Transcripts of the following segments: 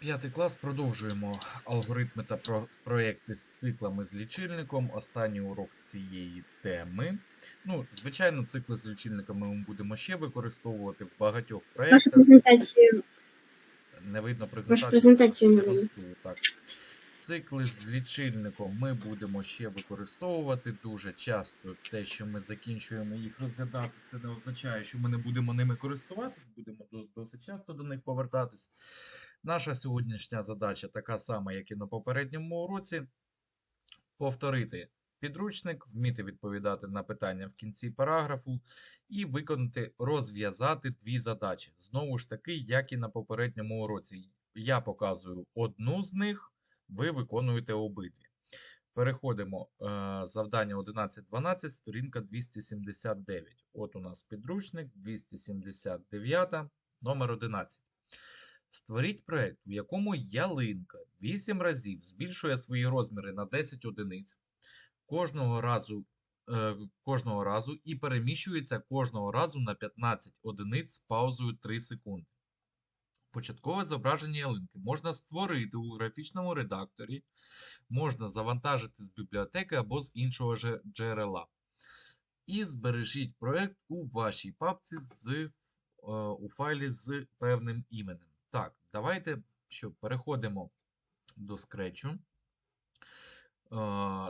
П'ятий клас продовжуємо алгоритми та про- проекти з циклами з лічильником. Останній урок з цієї теми. Ну, звичайно, цикли з лічильниками ми будемо ще використовувати в багатьох проєктах. презентацію. Не видно презентацію. презентацію не видно. Так. Цикли з лічильником ми будемо ще використовувати дуже часто. Те, що ми закінчуємо їх розглядати, це не означає, що ми не будемо ними користуватись, будемо досить часто до них повертатись. Наша сьогоднішня задача така сама, як і на попередньому уроці. Повторити підручник, вміти відповідати на питання в кінці параграфу і виконати, розв'язати дві задачі. Знову ж таки, як і на попередньому уроці. Я показую одну з них, ви виконуєте обидві. Переходимо. е, Завдання 11.12, сторінка 279. От у нас підручник 279, номер 11. Створіть проект, у якому ялинка 8 разів збільшує свої розміри на 10 одиниць кожного разу, е, кожного разу і переміщується кожного разу на 15 одиниць з паузою 3 секунди. Початкове зображення ялинки можна створити у графічному редакторі, можна завантажити з бібліотеки або з іншого джерела. І збережіть проект у вашій папці з, е, у файлі з певним іменем. Так, давайте що, переходимо до скретчу. Е,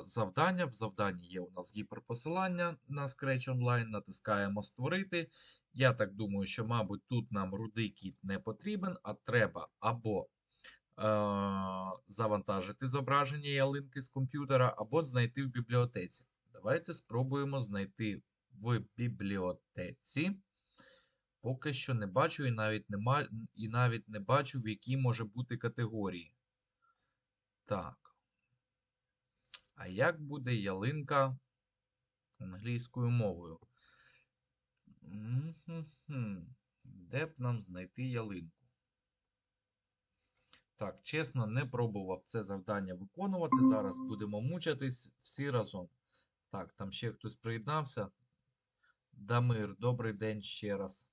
Завдання. В завданні є у нас гіперпосилання на Scratch Online. Натискаємо Створити. Я так думаю, що, мабуть, тут нам рудий кіт не потрібен, а треба або е, завантажити зображення ялинки з комп'ютера, або знайти в бібліотеці. Давайте спробуємо знайти в бібліотеці. Поки що не бачу і навіть, нема, і навіть не бачу, в якій може бути категорії. Так. А як буде ялинка англійською мовою? Де б нам знайти ялинку? Так, чесно, не пробував це завдання виконувати. Зараз будемо мучатись всі разом. Так, там ще хтось приєднався. Дамир, добрий день ще раз.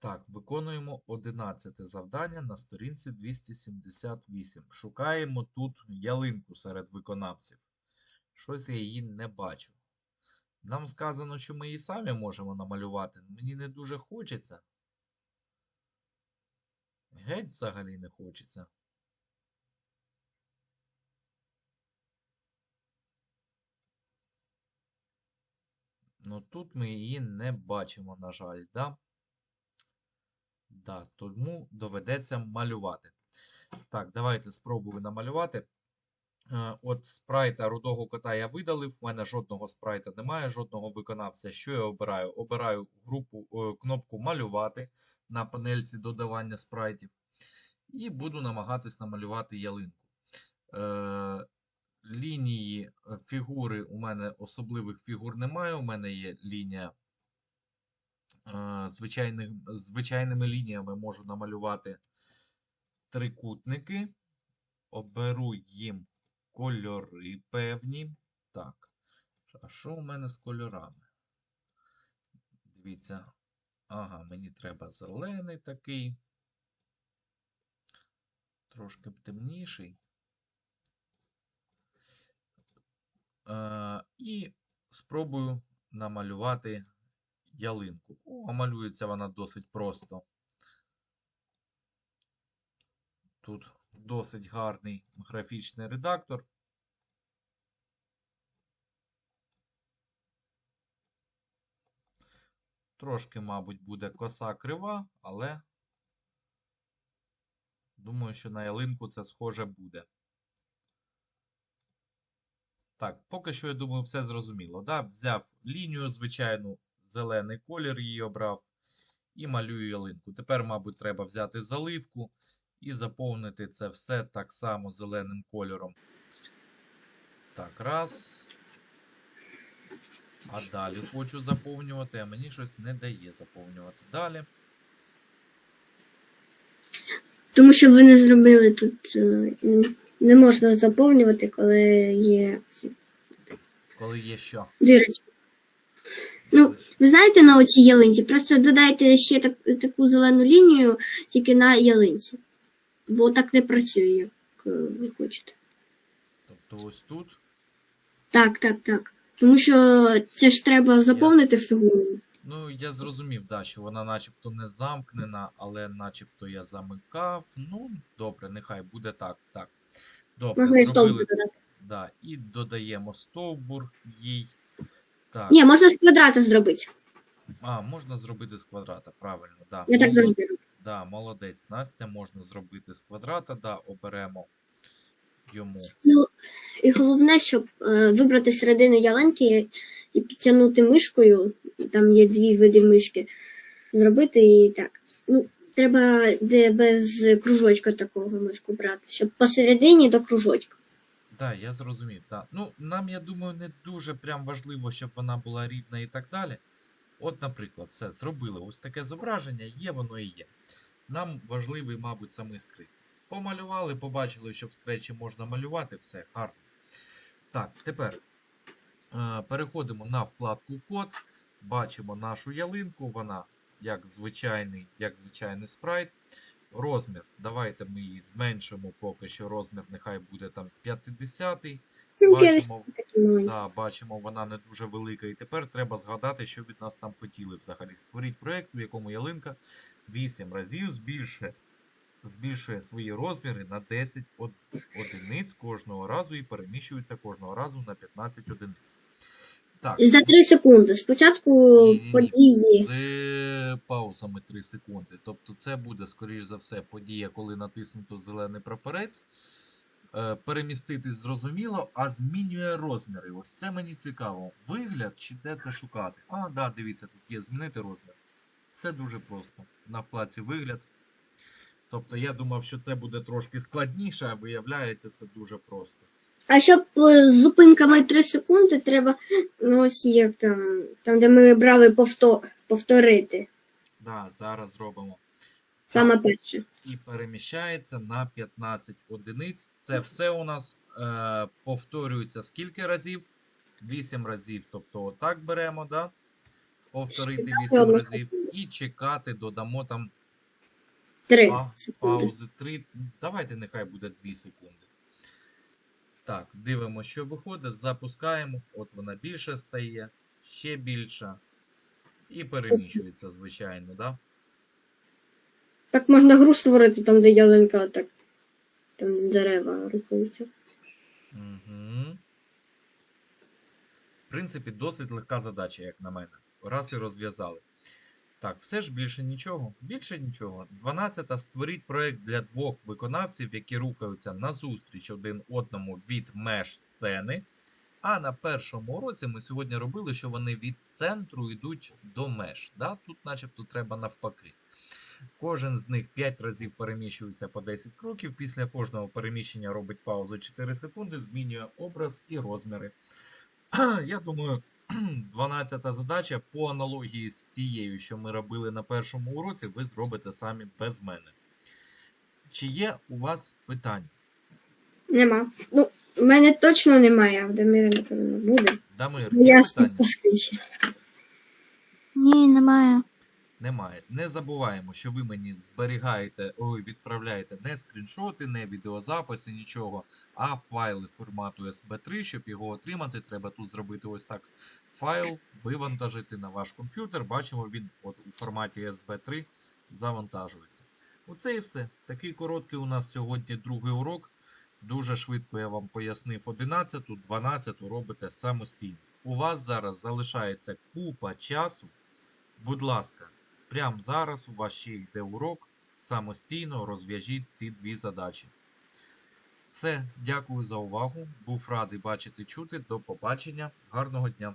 Так, виконуємо 11 завдання на сторінці 278. Шукаємо тут ялинку серед виконавців. Щось я її не бачу. Нам сказано, що ми її самі можемо намалювати. Мені не дуже хочеться. Геть взагалі не хочеться. Ну тут ми її не бачимо, на жаль, да? Да, тому доведеться малювати. Так, давайте спробую намалювати. Е, От спрайта рудого кота я видалив. У мене жодного спрайта немає, жодного виконавця. Що я обираю? Обираю групу, е, кнопку малювати на панельці додавання спрайтів. І буду намагатись намалювати ялинку. Е, лінії фігури у мене особливих фігур немає. У мене є лінія звичайних, звичайними лініями можу намалювати трикутники. Оберу їм кольори певні. Так. А що у мене з кольорами? Дивіться. Ага, мені треба зелений такий. Трошки темніший. Е, і спробую намалювати ялинку. О, малюється вона досить просто. Тут досить гарний графічний редактор. Трошки, мабуть, буде коса крива, але думаю, що на ялинку це схоже буде. Так, поки що, я думаю, все зрозуміло. Да? Взяв лінію, звичайну, зелений колір її обрав і малюю ялинку. Тепер, мабуть, треба взяти заливку і заповнити це все так само зеленим кольором. Так, раз. А далі хочу заповнювати, а мені щось не дає заповнювати далі. Тому що ви не зробили тут. е, Не можна заповнювати, коли є Коли є що? дирочки. Ну, ви знаєте на оцій ялинці? Просто додайте ще так, таку зелену лінію тільки на ялинці. бо так не працює, як е, ви хочете. Тобто ось тут. Так, так, так. Тому що це ж треба заповнити фігуру. Ну, я зрозумів, да, що вона начебто не замкнена, але начебто я замикав. Ну, добре, нехай буде так. Так. Добре, Можна і зробили. стовбур додати. Да, і додаємо стовбур їй. Так. Ні, можна з квадрата зробити. А, можна зробити з квадрата, правильно, да. Я так завжди роблю. Да, молодець, Настя, можна зробити з квадрата, да, оберемо йому. Ну, і головне, щоб е, вибрати середину ялинки і підтягнути мишкою, там є дві види мишки, зробити і так. Ну, треба де без кружочка такого мишку брати, щоб посередині до кружочка. Да, я зрозумів. Да. Ну, нам, я думаю, не дуже прям важливо, щоб вона була рівна і так далі. От, наприклад, все, зробили ось таке зображення, є воно і є. Нам важливий, мабуть, самий скрит. Помалювали, побачили, що в скретчі можна малювати, все, гарно. Так, тепер е, переходимо на вкладку код, бачимо нашу ялинку, вона як звичайний, як звичайний спрайт. Розмір. Давайте ми її зменшимо поки що. Розмір нехай буде там 50. Ну, Бачимо. 50 такі маленькі. Да, бачимо, вона не дуже велика. І тепер треба згадати, що від нас там хотіли взагалі. Створіть проєкт, у якому ялинка 8 разів збільшує, збільшує свої розміри на 10 од- одиниць кожного разу і переміщується кожного разу на 15 одиниць. Так, За 3 секунди. Спочатку Ні-ні-ні. події. з паузами 3 секунди. Тобто це буде, скоріш за все, подія, коли натиснуто зелений прапорець. Е, Перемістити зрозуміло, а змінює розміри. Ось це мені цікаво. Вигляд чи де це шукати? А, да, дивіться, тут є змінити розмір. Все дуже просто. На вкладці вигляд. Тобто я думав, що це буде трошки складніше, а виявляється, це дуже просто. А щоб е, з зупинками 3 секунди, треба, ну ось як там, там де ми брали повтор, повторити. Да, зараз зробимо. Саме перше. і переміщається на 15 одиниць. Це все у нас е, повторюється скільки разів? 8 разів. Тобто отак беремо, да? повторити 8 разів і чекати, додамо там 3 па- секунди. паузи 3. Давайте нехай буде 2 секунди. Так, дивимося, що виходить, запускаємо. От вона більше стає, ще більша. І переміщується, звичайно, да? Так можна гру створити, там, де ялинка, так. Там дерева рухаються. Угу. В принципі, досить легка задача, як на мене. Раз і розв'язали. Так, все ж більше нічого. Більше нічого. 12. Створіть проект для двох виконавців, які рухаються назустріч один одному від меж сцени. А на першому уроці ми сьогодні робили, що вони від центру йдуть до меж. Да? Тут, начебто, треба навпаки. Кожен з них 5 разів переміщується по 10 кроків. Після кожного переміщення робить паузу 4 секунди, змінює образ і розміри. Я думаю, 12 задача по аналогії з тією, що ми робили на першому уроці, ви зробите самі без мене. Чи є у вас питання? Нема. Ну, в мене точно немає, а в Деміра, напевно, буде. Дамир, Ну, є Я питання? споскрізь. Ні, немає. Немає. Не забуваємо, що ви мені зберігаєте, ой, відправляєте не скріншоти, не відеозаписи, нічого, а файли формату SB3. Щоб його отримати, треба тут зробити ось так файл, вивантажити на ваш комп'ютер. Бачимо, він от у форматі SB3 завантажується. Оце і все. Такий короткий у нас сьогодні другий урок. Дуже швидко я вам пояснив 11, 12 робите самостійно. У вас зараз залишається купа часу. Будь ласка, прямо зараз у вас ще йде урок. Самостійно розв'яжіть ці дві задачі. Все, дякую за увагу. Був радий бачити чути. До побачення. Гарного дня.